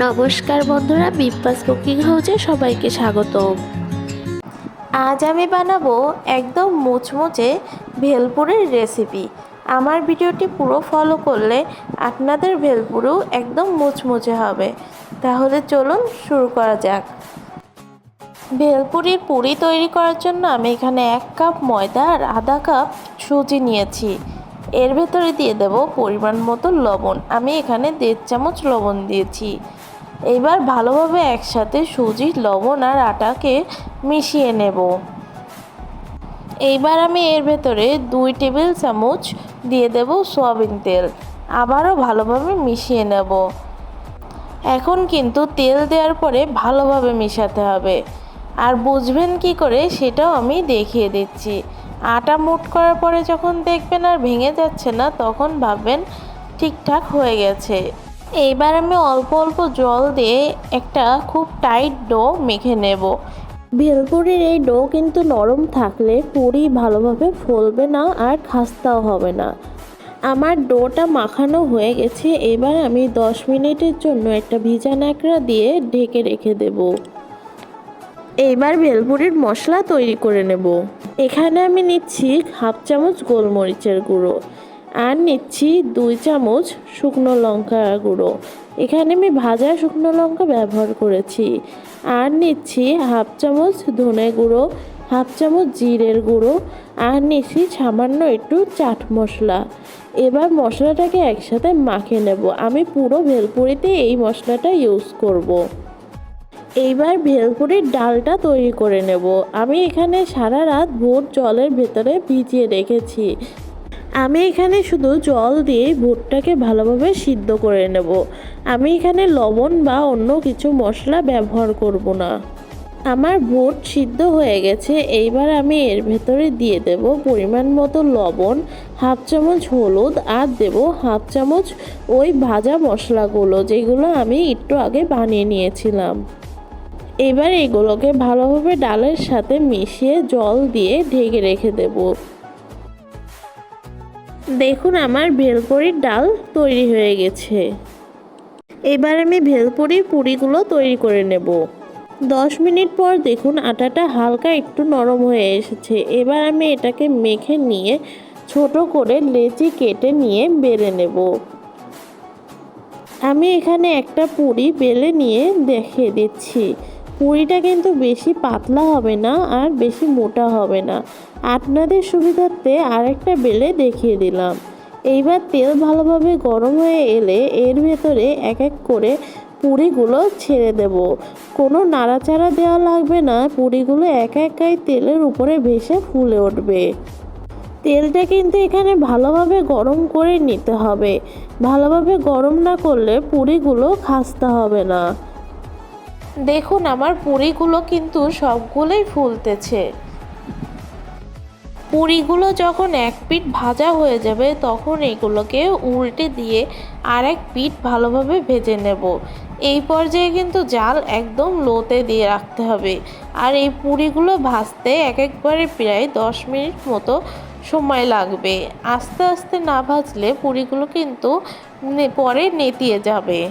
নমস্কার বন্ধুরা বিপাস কুকিং হাউসে সবাইকে স্বাগত আজ আমি বানাবো একদম মুচমুচে ভেলপুরের রেসিপি আমার ভিডিওটি পুরো ফলো করলে আপনাদের ভেলপুরেও একদম মুচমুচে হবে। তাহলে চলুন শুরু করা যাক। ভেলপুরির পুরি তৈরি করার জন্য আমি এখানে এক কাপ ময়দা আর আধা কাপ সুজি নিয়েছি। এর ভেতরে দিয়ে দেব পরিমাণ মতো লবণ। আমি এখানে দেড় চামচ লবণ দিয়েছি। এবার ভালোভাবে একসাথে সুজি, লবণ আর আটাকে মিশিয়ে নেব। এইবার আমি এর ভেতরে দুই টেবিল চামচ দিয়ে দেব সয়াবিন তেল। আবারও ভালোভাবে মিশিয়ে নেব। এখন কিন্তু তেল দেওয়ার পরে ভালোভাবে মেশাতে হবে। আর বুঝবেন কি করে সেটাও আমি দেখিয়ে দিচ্ছি। আটা মুট করার পরে যখন দেখবেন আর ভেঙে যাচ্ছে না, তখন ভাববেন ঠিকঠাক হয়ে গেছে। এইবার আমি অল্প অল্প জল দিয়ে একটা খুব টাইট ডো মেখে নেব। ভেলপুরির এই ডো কিন্তু নরম থাকলে পুরি ভালোভাবে ফলবে না আর খাস্তাও হবে না। আমার ডোটা মাখানো হয়ে গেছে, এবার আমি দশ মিনিটের জন্য একটা ভিজা ন্যাকড়া দিয়ে ঢেকে রেখে দেব। এইবার ভেলপুরির মশলা তৈরি করে নেব। এখানে আমি নিচ্ছি হাফ চামচ গোলমরিচের গুঁড়ো আর নিচ্ছি দুই চামচ শুকনো লঙ্কা গুঁড়ো। এখানে আমি ভাজা শুকনো লঙ্কা ব্যবহার করেছি আর নিচ্ছি হাফ চামচ ধনে গুঁড়ো, হাফ চামচ জিরের গুঁড়ো আর নিচ্ছি সামান্য একটু চাট মশলা। এবার মশলাটাকে একসাথে মাখে নেব। আমি পুরো ভেলপুরিতে এই মশলাটা ইউজ করব। এইবার ভেলপুরির ডালটা তৈরি করে নেব। আমি এখানে সারা রাত ভোর জলের ভেতরে ভিজিয়ে রেখেছি। আমি এখানে শুধু জল দিয়ে ভুটটাকে ভালোভাবে সিদ্ধ করে নেব। আমি এখানে লবণ বা অন্য কিছু মশলা ব্যবহার করব না। আমার ভুট সিদ্ধ হয়ে গেছে। এইবার আমি এর ভেতরে দিয়ে দেব পরিমাণ মতো লবণ, হাফ চামচ হলুদ আর দেব হাফ চামচ ওই ভাজা মশলাগুলো যেগুলো আমি একটু আগে বানিয়ে নিয়েছিলাম। এবার এগুলোকে ভালোভাবে ডালের সাথে মিশিয়ে জল দিয়ে ঢেকে রেখে দেব। দেখুন আমার ভেলপুরির ডাল তৈরি হয়ে গেছে। এবার আমি ভেলপুরির পুরিগুলো তৈরি করে নেব। দশ মিনিট পর দেখুন আটাটা হালকা একটু নরম হয়ে এসেছে। এবার আমি এটাকে মেখে নিয়ে ছোট করে লেচি কেটে নিয়ে বেলে নেব। আমি এখানে একটা পুরি বেলে নিয়ে দেখিয়ে দিচ্ছি। পুরিটা কিন্তু বেশি পাতলা হবে না আর বেশি মোটা হবে না। আপনাদের সুবিধার্থে আরেকটা বেলে দেখিয়ে দিলাম। এইবার তেল ভালোভাবে গরম হয়ে এলে এর ভেতরে এক এক করে পুরিগুলো ছেড়ে দেব। কোনো নাড়াচাড়া দেওয়া লাগবে না, পুরিগুলো এক একাই তেলের উপরে ভেসে ফুলে উঠবে। তেলটা কিন্তু এখানে ভালোভাবে গরম করে নিতে হবে। ভালোভাবে গরম না করলে পুরিগুলো খাস্তা হবে না। দেখুন আমার পুরিগুলো কিন্তু সবগুলোই ফুলতেছে। পুরিগুলো যখন এক পিঠ ভাজা হয়ে যাবে, তখন এগুলোকে উল্টে দিয়ে আর এক পিঠ ভালোভাবে ভেজে নেব। এই পর্যায়ে কিন্তু জাল একদম লোতে দিয়ে রাখতে হবে। আর এই পুরিগুলো ভাজতে এক একবারে প্রায় দশ মিনিট মতো সময় লাগবে। আস্তে আস্তে না ভাজলে পুরিগুলো কিন্তু পরে নেতিয়ে যাবে।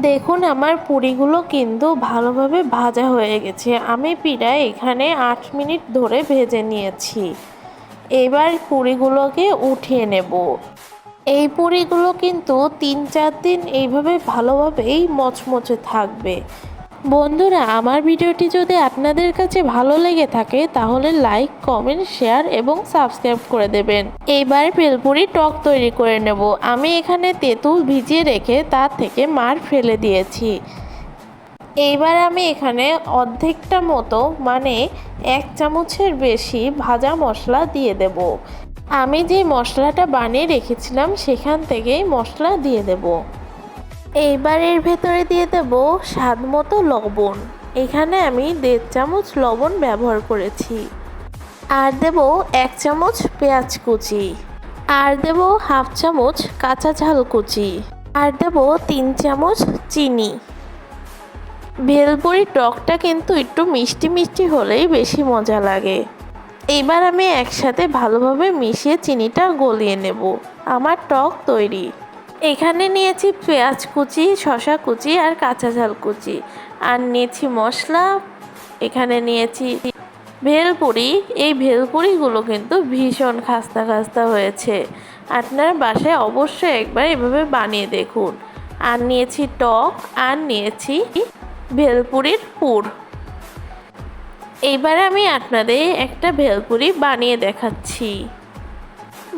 দেখুন, আমার পুরিগুলো কিন্তু ভালোভাবে ভাজা হয়ে গেছে। আমি প্রায় এখানে আট মিনিট ধরে ভেজে নিয়েছি। এবার পুরিগুলোকে উঠিয়ে নেব। এই পুরিগুলো কিন্তু তিন চার দিন এইভাবে ভালোভাবেই মচমচে থাকবে। বন্ধুরা, আমার ভিডিওটি যদি আপনাদের কাছে ভালো লেগে থাকে, তাহলে লাইক, কমেন্ট, শেয়ার এবং সাবস্ক্রাইব করে দেবেন। এইবার ভেলপুরি টক তৈরি করে নেব। আমি এখানে তেঁতুল ভিজিয়ে রেখে তার থেকে মার ফেলে দিয়েছি। এইবার আমি এখানে অর্ধেকটা মতো মানে এক চামচের বেশি ভাজা মশলা দিয়ে দেব। আমি যে মশলাটা বানিয়ে রেখেছিলাম, সেখান থেকেই মশলা দিয়ে দেবো। এইবার এর ভেতরে দিয়ে দেব স্বাদ মতো লবণ। এখানে আমি দেড় চামচ লবণ ব্যবহার করেছি। আর দেব এক চামচ পেঁয়াজ কুচি। আর দেব হাফ চামচ কাঁচা ঝাল কুচি। আর দেব তিন চামচ চিনি। ভেলপুরি টকটা কিন্তু একটু মিষ্টি মিষ্টি হলেই বেশি মজা লাগে। এবার আমি একসাথে ভালোভাবে মিশিয়ে চিনিটা গলিয়ে নেব। আমার টক তৈরি। এখানে নিয়েছি পেঁয়াজ কুচি শশা কুচি আর কাঁচা ঝাল কুচি। আর নিয়েছি মশলা, এখানে নিয়েছি ভেলপুরি। এই ভেলপুরিগুলো কিন্তু ভীষণ খাস্তা খাস্তা হয়েছে। আপনার বাসায় অবশ্যই একবার এভাবে বানিয়ে দেখুন। আর নিয়েছি টক, আর নিয়েছি ভেলপুরির পুর। এইবার আমি আপনাদের একটা ভেলপুরি বানিয়ে দেখাচ্ছি।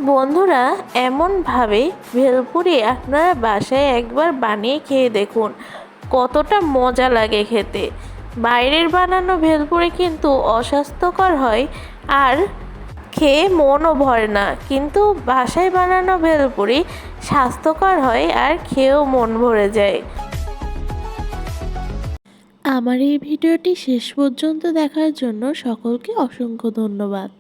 বন্ধুরা, এমনভাবে ভেলপুরি আপনারা বাসায় একবার বানিয়ে খেয়ে দেখুন। কতটা মজা লাগে খেতে। বাইরের বানানো ভেলপুরি কিন্তু অস্বাস্থ্যকর হয় আর খেয়ে মনও ভরে না। কিন্তু বাসায় বানানো ভেলপুরি স্বাস্থ্যকর হয় আর খেয়েও মন ভরে যায়। আমার এই ভিডিওটি শেষ পর্যন্ত দেখার জন্য সকলকে অসংখ্য ধন্যবাদ।